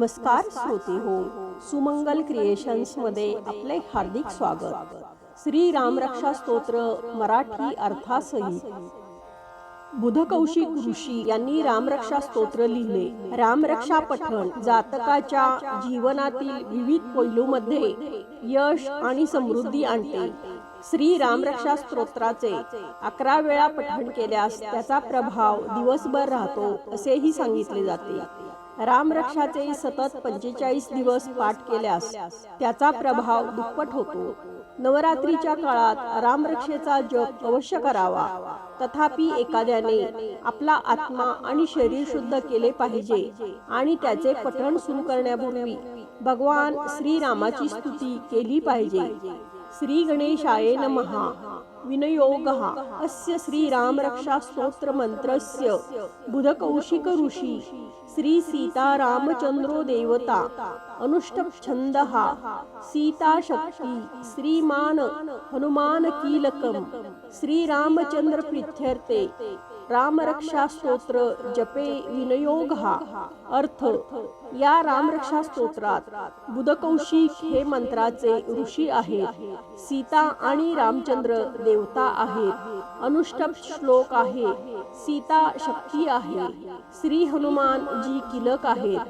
नमस्कार श्रोते हो. सुमंगल क्रिएशन्समध्ये आपले हार्दिक स्वागत. श्री रामरक्षा स्तोत्र मराठी अर्थासहित. बुधकौशिक ऋषी यांनी रामरक्षा स्तोत्र लिहिले. रामरक्षा पठण जातकाच्या जीवनातील विविध पैलूमध्ये यश आणि समृद्धी आणते. श्री रामरक्षा स्तोत्राचे अकरा वेळा पठण केल्यास त्याचा प्रभाव दिवसभर राहतो असेही सांगितले जाते. रामरक्षाचे सतत पंचेचाळीस दिवस पाठ केल्यास त्याचा प्रभाव दुप्पट होतो. नवरात्रीच्या काळात रामरक्षेचा जप अवश्य करावा. तथापि एखाद्याने आपला आत्मा आणि शरीर शुद्ध केले पाहिजे आणि त्याचे पठण सुरू करण्यापूर्वी भगवान श्रीरामाची स्तुती केली पाहिजे. श्री गणेशाय नमः. विनयोगः। अस्य श्रीरामरक्षा स्तोत्र मंत्रस्य बुधकौशिक ऋषी श्री देवता अनुष्टप सीताशक्ति सीता शक्ती श्रीमान हनुमान कीलकम प्रीत्यर्थे रामरक्षा स्तोत्र जपे विनयोग. अर्थ या रामरक्षा स्तोत्रात बुधकौशिक हे मंत्राचे ऋषी आहेत. सीता आणि रामचंद्र देवता आहेत. अनुष्टप श्लोक आहे सीता शक्ती आहे. श्री हनुमान जी किलक आहेत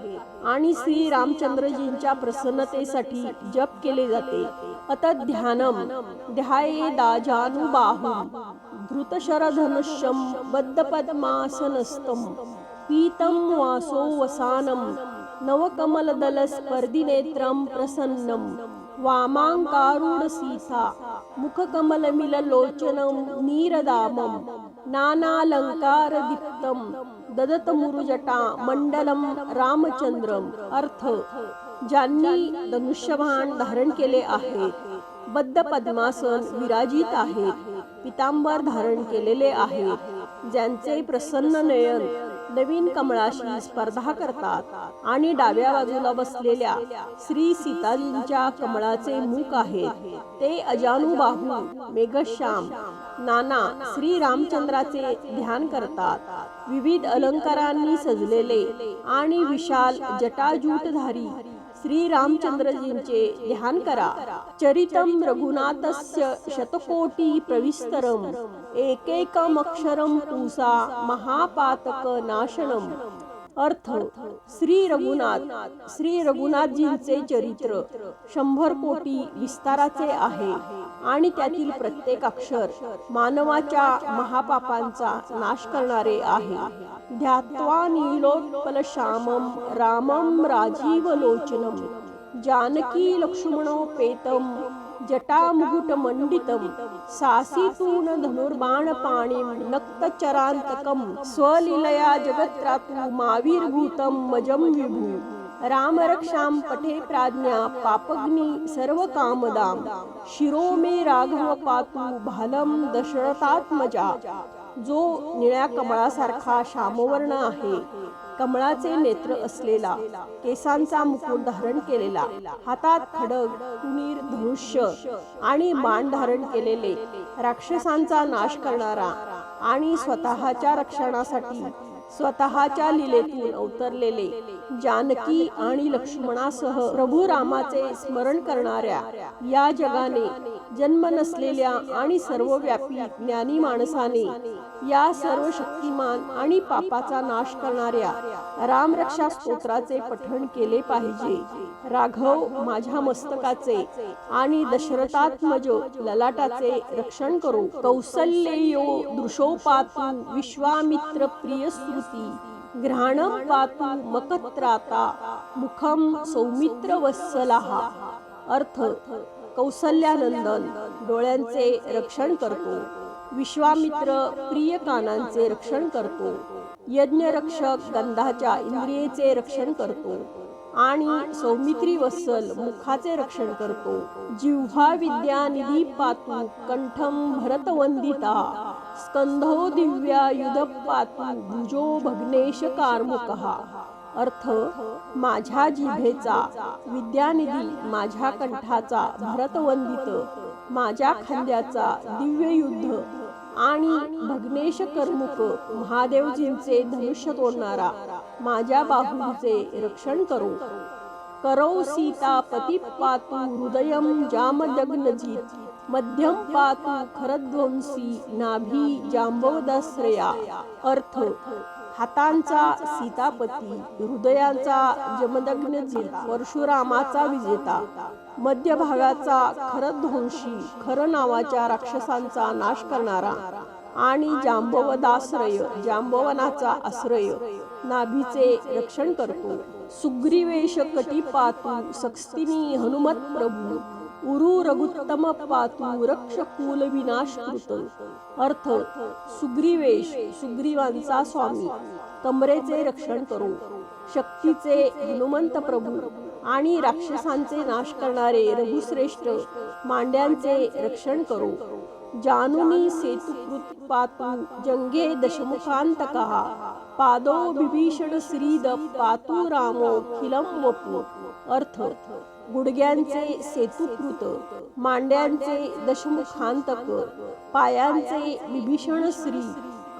आणि श्री रामचंद्रजींच्या प्रसन्नतेसाठी जप केले जाते. अत ध्यानम. ध्याये दाजानुबाहू धृतशरधनुष्यं बद्धपद्मासनस्थं पीतं वासो वसानं नवकमलदलस्पर्धिनेत्रं प्रसन्नं वामाङ्कारूढसीता मुखकमलमिललोचनं नीरदामं नानालङ्कारदीप्तं ददतमुरुजटा मण्डलं रामचंद्रम अर्थ ज्यांनी धनुष्यबाण धारण केले आहे बद्ध पद्मासन विराजित आहेत पितांबर धारण केलेले आहेत ज्यांचे प्रसन्न नयन नवीन कमळाशी स्पर्धा करतात आणि डाव्या बाजूला बसलेल्या श्री सीताजींच्या कमळाचे मुख आहेत. ते अजानुबाहू मेघश्याम नाना श्री रामचंद्राचे ध्यान करतात. विविध अलंकारांनी सजलेले आणि विशाल जटाजूटधारी श्री रामचंद्रजींचे ध्यान करा. चरितम रघुनाथस्य शतकोटी प्रविस्तरम एकेकम अक्षरम पूसा महापातक नाशनम अर्थ श्री रघुनाथ श्री रघुनाथजींचे चरित्र शंभर कोटी विस्ताराचे आहे आणि त्यातील प्रत्येक अक्षर मानवाच्या महापापांचा नाश करणारे आहे. ध्यात्वा नीलोत्पल श्यामम रामम राजीवलोचनम जानकी लक्ष्मणोपेतम जटामुकुटमण्डितं सासितून धनुर्बाणपाणिं नक्तचरान्तकं स्वलीलया जगत्रातु माविर्भूतं मजं विभू। रामरक्षां पठे प्राज्ञा पापग्नि सर्वकामदां शिरो मे राघव पातु भालं दशरथात्मजा। जो निळ्या कमळासारखा श्यामवर्ण आहे. कमळाचे नेत्र असलेला केसांचा मुकुट धारण केलेला हातात खडग कुणीर धनुष्य आणि बाण धारण केलेले राक्षसांचा नाश करणारा आणि स्वतःच्या रक्षणासाठी स्वतःच्या लिलेतून अवतरलेले जानकी आणि लक्ष्मणासह प्रभू रामाचे स्मरण करणाऱ्या या जगाने जन्म नसलेल्या आणि सर्वव्यापी ज्ञानी माणसाने या सर्व शक्तिमान आणि पापाचा नाश करणाऱ्या रामरक्षा स्तोत्राचे पठण केले पाहिजे. राघव माझ्या मस्तकाचे आणि दशरथात्मज ललाटाचे रक्षण करू. कौसल्येयो दृशोपातु विश्वामित्र प्रिय स्मृती घ्राणं पातु मकत्राता मुखम सौमित्र वत्सलाहा. अर्थ कौसल्यानंदन डोळ्यांचे रक्षण करतो. विश्वामित्र प्रिय कानांचे रक्षण करतो. यज्ञरक्षक गंधाच्या इंद्रियेचे रक्षण करतो. आणि सौमित्री वत्सल मुखाचे रक्षण करतो. जिव्हा विद्या निधी पातू कंठम भरतवंदिता. स्कंधो दिव्या पातू भुजो भग्नेश कार्मुकः अर्थ माझ्या जिभेचा विद्यानिधी माझ्या कंठाचा भरतवंदित माझ्या खांद्याचा दिव्य युद्ध आणि भग्नेश कर्मुक महादेवजींचे धनुष्य तोडणारा माझ्या बाहूंचे रक्षण करो। करौ सीता पती पातू हृदयम जामदग्नजित मध्यम पातु खरध्वंसी नाभी जांबवदाश्रया अर्थ हातांचा सीतापती हृदयाचा जमदग्नजी परशुरामाचा विजेता. मध्यभागाचा खरध्वंशी खर नावाच्या राक्षसांचा नाश करणारा. आणि जांबवदाश्रय जांबवनाचा आश्रय. नाभीचे रक्षण करतो. सुग्रीवेश कटी पातू सक्स्तिनी हनुमत प्रभू. उरुरगुत्तम पातू रक्ष कुल विनाशकृत. अर्थ सुग्रीवेश सुग्रीवांचा स्वामी कमरेचे रक्षण करो. शक्तीचे हनुमंत प्रभू आणि राक्षसांचे नाश करणारे रघुश्रेष्ठ मांड्यांचे रक्षण करो. जानुनी सेतुकृत पातू जंगे दशमुखांतकः. पादो विभीषण श्रीद पातु रामो खिलम वपू. अर्थ गुडघ्यांचे सेतुकृत मांड्यांचे दशमुखांतक पायांचे विभीषण श्री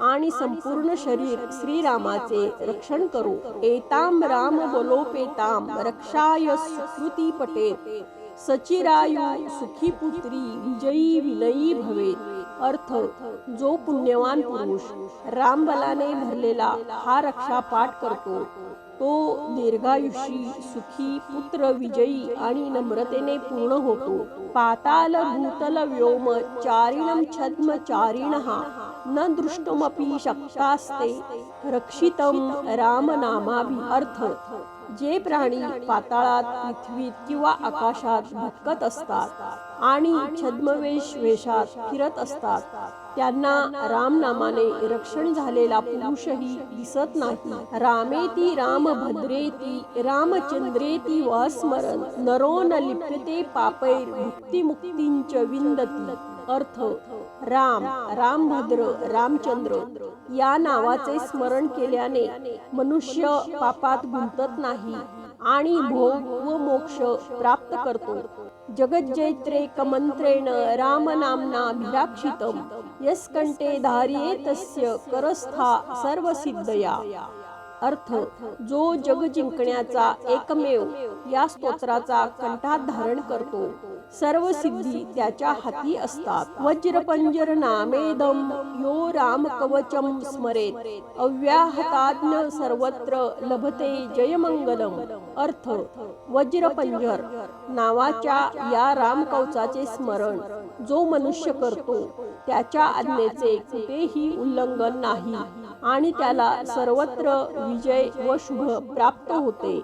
आणि संपूर्ण शरीर श्रीरामाचे रक्षण करू. एताम राम बलोपेताम रक्षाय सुकृती पटेत. सचिरायू सुखी पुत्री विजयी विनयी भवेत. अर्थ जो पुण्यवान पुरुष रामबलाने भरलेला हा रक्षा पाठ करतो तो दीर्घायुषी सुखी पुत्र विजयी आणि नम्रतेने पूर्ण होतो. पाताल भूतल व्योम चारिणम छद्म चारिण न दृष्टमपि शक्तास्ते रक्षितम रामनामाभि अर्थ। जे प्राणी पाताळात पृथ्वीत किंवा आकाशात भटकत असतात आणि छद्मवेश वेशात फिरत असतात त्यांना रामनामाने रक्षण झालेला पुरुषही दिसत नाही. रामेती रामभद्रेती रामचंद्रेती वस्मरण नरो न लिप्यते पापैर मुक्ती विंदती अर्थ राम रामभद्र रामचंद्र या नावाचे स्मरण केल्याने मनुष्य पापात गुंतत नाही आणि भोग व मोक्ष प्राप्त करतो. जगज्जैत्रे कमंत्रेण रामनाम्नाभिराक्षितम यस्कंटे धारिये तस्य करस्था सर्वसिद्धया. अर्थ जो जग जिंकण्याचा एकमेव या स्तोत्राचा कंठात धारण करतो. सर्व सिद्धी त्याच्या हाती असतात. वज्रपंजर नामेदम यो राम कवचम स्मरेत. अव्याहताज्ञ सर्वत्र लभते जयमंगलम. अर्थ वज्रपंजर नावाच्या या राम कवचाचे स्मरण जो मनुष्य करतो त्याच्या आज्ञेचे कुठेही उल्लंघन नाही आणि त्याला सर्वत्र विजय व शुभ प्राप्त होते.